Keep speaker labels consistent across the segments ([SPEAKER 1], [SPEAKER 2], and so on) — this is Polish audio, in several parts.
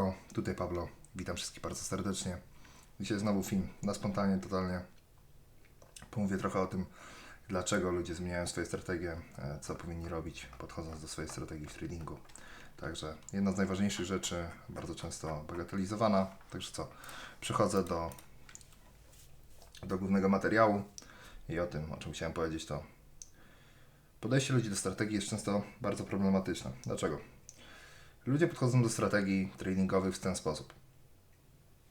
[SPEAKER 1] O, tutaj Pablo. Witam wszystkich bardzo serdecznie. Dzisiaj znowu film na spontanie, totalnie. Pomówię trochę o tym, dlaczego ludzie zmieniają swoje strategie, e, co powinni robić, podchodząc do swojej strategii w tradingu. Także jedna z najważniejszych rzeczy, bardzo często bagatelizowana. Także co? Przechodzę do, do głównego materiału i o tym, o czym chciałem powiedzieć, to podejście ludzi do strategii jest często bardzo problematyczne. Dlaczego? Ludzie podchodzą do strategii tradingowych w ten sposób.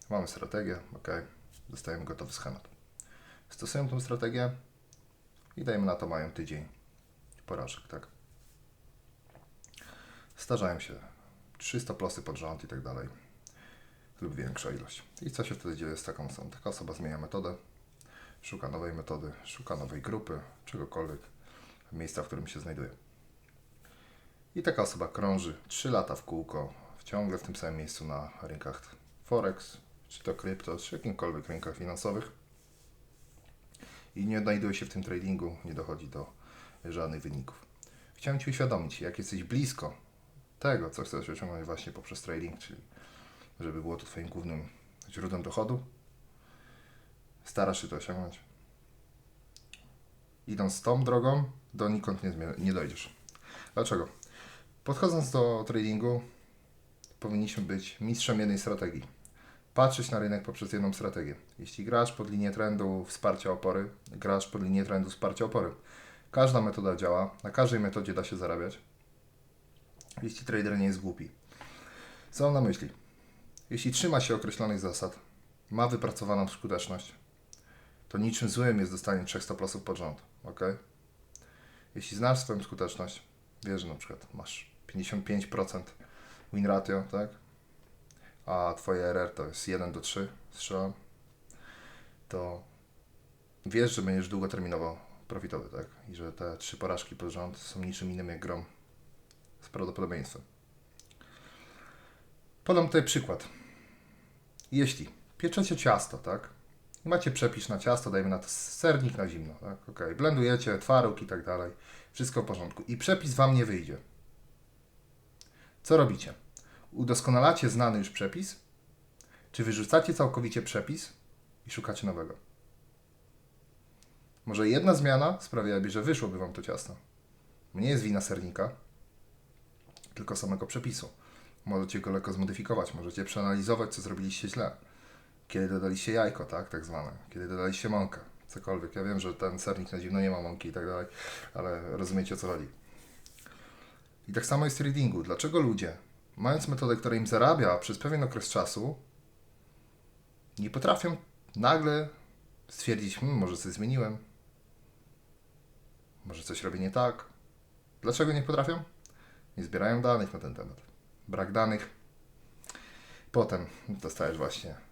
[SPEAKER 1] Mamy strategię, ok, dostajemy gotowy schemat. Stosują tą strategię i dajemy na to mają tydzień porażek, tak? Starzają się 300 plosy pod rząd i tak dalej, lub większa ilość. I co się wtedy dzieje z taką osobą? Taka osoba zmienia metodę, szuka nowej metody, szuka nowej grupy, czegokolwiek miejsca, w którym się znajduje. I taka osoba krąży 3 lata w kółko, ciągle w tym samym miejscu na rynkach Forex, czy to krypto, czy jakimkolwiek rynkach finansowych. I nie odnajduje się w tym tradingu, nie dochodzi do żadnych wyników. Chciałem Ci uświadomić, jak jesteś blisko tego, co chcesz osiągnąć właśnie poprzez trading, czyli żeby było to Twoim głównym źródłem dochodu, starasz się to osiągnąć. Idąc tą drogą, donikąd nie, nie dojdziesz. Dlaczego? Podchodząc do tradingu, powinniśmy być mistrzem jednej strategii. Patrzeć na rynek poprzez jedną strategię. Jeśli grasz pod linię trendu wsparcia opory, grasz pod linię trendu wsparcia opory. Każda metoda działa, na każdej metodzie da się zarabiać. Jeśli trader nie jest głupi. Co mam na myśli? Jeśli trzyma się określonych zasad, ma wypracowaną skuteczność, to niczym złym jest dostanie 300 plusów pod rząd. ok? Jeśli znasz swoją skuteczność, wiesz, że na przykład masz 55% win ratio, tak? A twoje RR to jest 1 do 3, strzelam, to wiesz, że będziesz długoterminowo profitowy, tak? I że te trzy porażki pod rząd są niczym innym jak grom z prawdopodobieństwem. Podam tutaj przykład. Jeśli pieczecie ciasto, tak? Macie przepis na ciasto, dajmy na to sernik na zimno, tak? Ok, blendujecie, twaróg i tak dalej. Wszystko w porządku. I przepis Wam nie wyjdzie. Co robicie? Udoskonalacie znany już przepis, czy wyrzucacie całkowicie przepis i szukacie nowego? Może jedna zmiana sprawiłaby, że wyszłoby Wam to ciasto. Nie jest wina sernika, tylko samego przepisu. Możecie go lekko zmodyfikować, możecie przeanalizować, co zrobiliście źle. Kiedy dodaliście jajko, tak, tak zwane. Kiedy dodaliście mąkę, cokolwiek. Ja wiem, że ten sernik na zimno nie ma mąki i tak dalej, ale rozumiecie o co chodzi. I tak samo jest w tradingu. Dlaczego ludzie, mając metodę, która im zarabia przez pewien okres czasu, nie potrafią nagle stwierdzić, hmm, może coś zmieniłem, może coś robię nie tak. Dlaczego nie potrafią? Nie zbierają danych na ten temat. Brak danych. Potem dostajesz właśnie,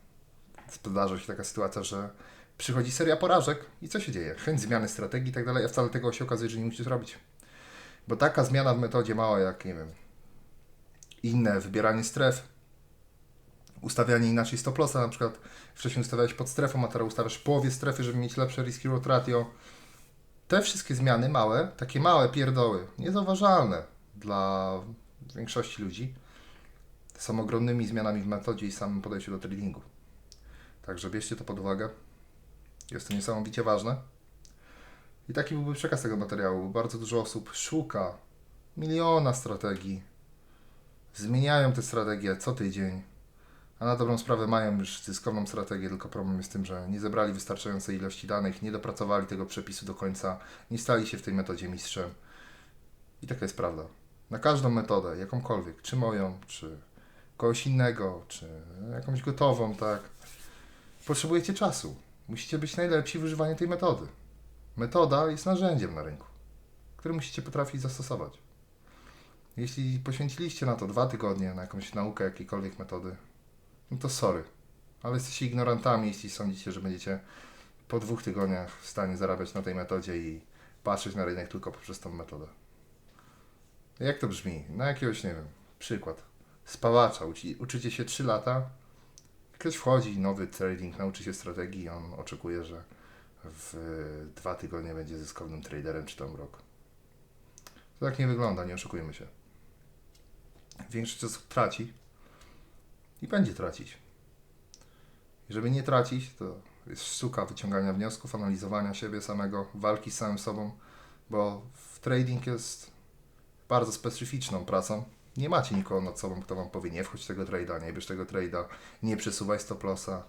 [SPEAKER 1] zdarza się taka sytuacja, że przychodzi seria porażek i co się dzieje? Chęć zmiany strategii i tak dalej, a wcale tego się okazuje, że nie musisz robić. Bo taka zmiana w metodzie mała, jak nie wiem, inne wybieranie stref, ustawianie inaczej stop lossa, na przykład wcześniej ustawiałeś pod strefą, a teraz ustawiasz połowie strefy, żeby mieć lepsze risk reward ratio. Te wszystkie zmiany małe, takie małe pierdoły, niezauważalne dla większości ludzi, są ogromnymi zmianami w metodzie i samym podejściu do tradingu. Także bierzcie to pod uwagę. Jest to niesamowicie ważne. I taki byłby przekaz tego materiału. Bardzo dużo osób szuka miliona strategii. Zmieniają te strategie co tydzień. A na dobrą sprawę mają już zyskowną strategię, tylko problem jest tym, że nie zebrali wystarczającej ilości danych, nie dopracowali tego przepisu do końca, nie stali się w tej metodzie mistrzem. I taka jest prawda. Na każdą metodę, jakąkolwiek, czy moją, czy kogoś innego, czy jakąś gotową, tak, potrzebujecie czasu. Musicie być najlepsi w używaniu tej metody. Metoda jest narzędziem na rynku, które musicie potrafić zastosować. Jeśli poświęciliście na to dwa tygodnie, na jakąś naukę jakiejkolwiek metody, no to sorry, ale jesteście ignorantami, jeśli sądzicie, że będziecie po dwóch tygodniach w stanie zarabiać na tej metodzie i patrzeć na rynek tylko poprzez tą metodę. Jak to brzmi? Na jakiegoś, nie wiem, przykład. Spawacza. Uczycie się 3 lata, ktoś wchodzi, nowy trading, nauczy się strategii on oczekuje, że w dwa tygodnie będzie zyskownym traderem czy tam rok. To tak nie wygląda, nie oszukujmy się. Większość osób traci i będzie tracić. I żeby nie tracić, to jest sztuka wyciągania wniosków, analizowania siebie samego, walki z samym sobą, bo trading jest bardzo specyficzną pracą. Nie macie nikogo nad sobą, kto wam powie nie wchodź tego trade'a, nie bierz tego trade'a, nie przesuwaj stop lossa,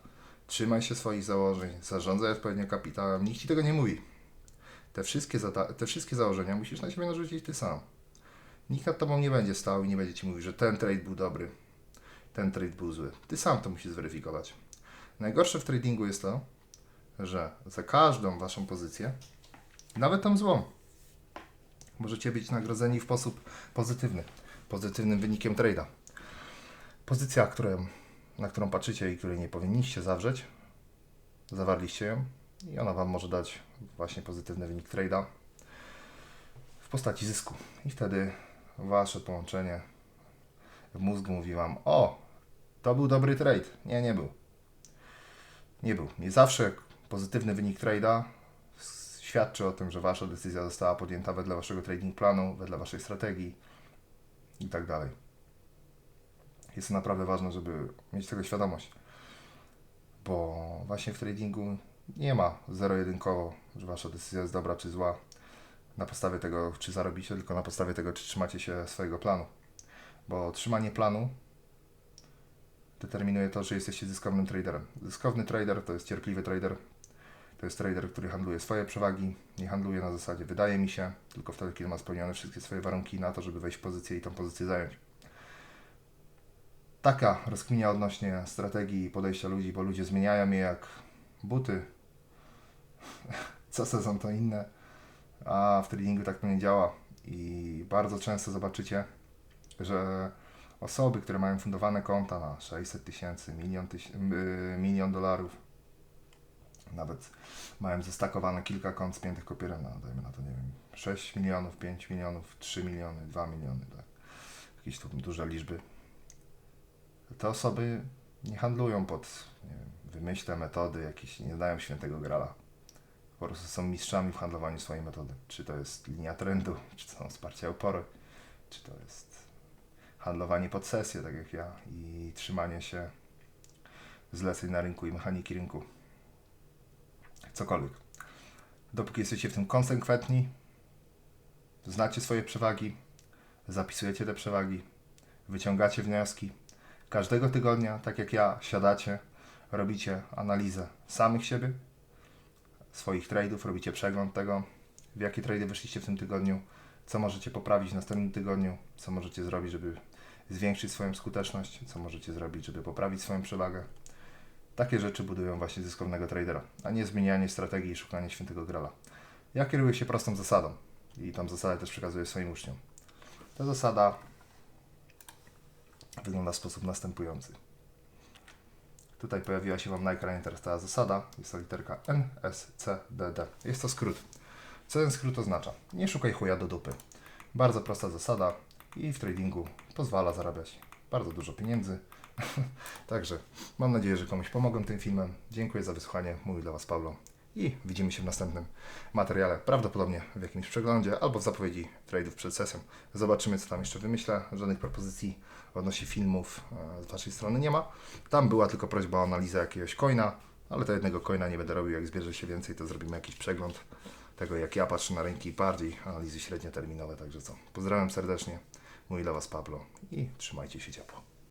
[SPEAKER 1] trzymaj się swoich założeń, zarządzaj odpowiednio kapitałem. Nikt ci tego nie mówi. Te wszystkie, te wszystkie założenia musisz na siebie narzucić ty sam. Nikt nad tobą nie będzie stał i nie będzie ci mówił, że ten trade był dobry, ten trade był zły. Ty sam to musisz zweryfikować. Najgorsze w tradingu jest to, że za każdą waszą pozycję, nawet tą złą, możecie być nagrodzeni w sposób pozytywny, pozytywnym wynikiem trade'a. Pozycja, na którą patrzycie i której nie powinniście zawrzeć, zawarliście ją i ona Wam może dać właśnie pozytywny wynik trade'a w postaci zysku. I wtedy Wasze połączenie w mózgu mówi Wam, o, to był dobry trade. Nie, nie był. Nie był. Nie zawsze pozytywny wynik trade'a świadczy o tym, że Wasza decyzja została podjęta wedle Waszego trading planu, wedle Waszej strategii i tak dalej. Jest to naprawdę ważne, żeby mieć tego świadomość, bo właśnie w tradingu nie ma zero-jedynkowo, że Wasza decyzja jest dobra czy zła na podstawie tego, czy zarobicie, tylko na podstawie tego, czy trzymacie się swojego planu. Bo trzymanie planu determinuje to, że jesteście zyskownym traderem. Zyskowny trader to jest cierpliwy trader. To jest trader, który handluje swoje przewagi, nie handluje na zasadzie wydaje mi się, tylko wtedy, kiedy ma spełnione wszystkie swoje warunki na to, żeby wejść w pozycję i tą pozycję zająć. Taka rozkminia odnośnie strategii i podejścia ludzi, bo ludzie zmieniają je jak buty. Co sezon to inne, a w tradingu tak to nie działa. I bardzo często zobaczycie, że osoby, które mają fundowane konta na 600 tysięcy, milion, tyś- yy, milion dolarów, nawet mają zestakowane kilka kont spiętych kopierem na, dajmy na to, nie wiem, 6 milionów, 5 milionów, 3 miliony, 2 miliony, tak. Jakieś tu duże liczby. Te osoby nie handlują pod nie wiem, metody, jakieś nie dają świętego grala. Po prostu są mistrzami w handlowaniu swojej metody. Czy to jest linia trendu, czy to są wsparcia opory, czy to jest handlowanie pod sesję, tak jak ja, i trzymanie się zleceń na rynku i mechaniki rynku. Cokolwiek. Dopóki jesteście w tym konsekwentni, znacie swoje przewagi, zapisujecie te przewagi, wyciągacie wnioski. Każdego tygodnia, tak jak ja, siadacie, robicie analizę samych siebie, swoich tradeów, robicie przegląd tego, w jakie trady wyszliście w tym tygodniu, co możecie poprawić w następnym tygodniu, co możecie zrobić, żeby zwiększyć swoją skuteczność, co możecie zrobić, żeby poprawić swoją przewagę. Takie rzeczy budują właśnie zyskownego tradera, a nie zmienianie strategii i szukanie świętego grala. Ja kieruję się prostą zasadą i tą zasadę też przekazuję swoim uczniom. Ta zasada wygląda w sposób następujący. Tutaj pojawiła się Wam na ekranie teraz ta zasada. Jest to literka N, S, C, D, D. Jest to skrót. Co ten skrót oznacza? Nie szukaj chuja do dupy. Bardzo prosta zasada i w tradingu pozwala zarabiać bardzo dużo pieniędzy. Także mam nadzieję, że komuś pomogłem tym filmem. Dziękuję za wysłuchanie. Mówił dla Was Paulo. I widzimy się w następnym materiale. Prawdopodobnie w jakimś przeglądzie albo w zapowiedzi trade'ów przed sesją. Zobaczymy, co tam jeszcze wymyślę. Żadnych propozycji odnośnie filmów e, z Waszej strony nie ma. Tam była tylko prośba o analizę jakiegoś coina, ale to jednego coina nie będę robił. Jak zbierze się więcej, to zrobimy jakiś przegląd tego, jak ja patrzę na rynki, bardziej analizy średnioterminowe. Także co, pozdrawiam serdecznie. Mój dla Was Pablo i trzymajcie się ciepło.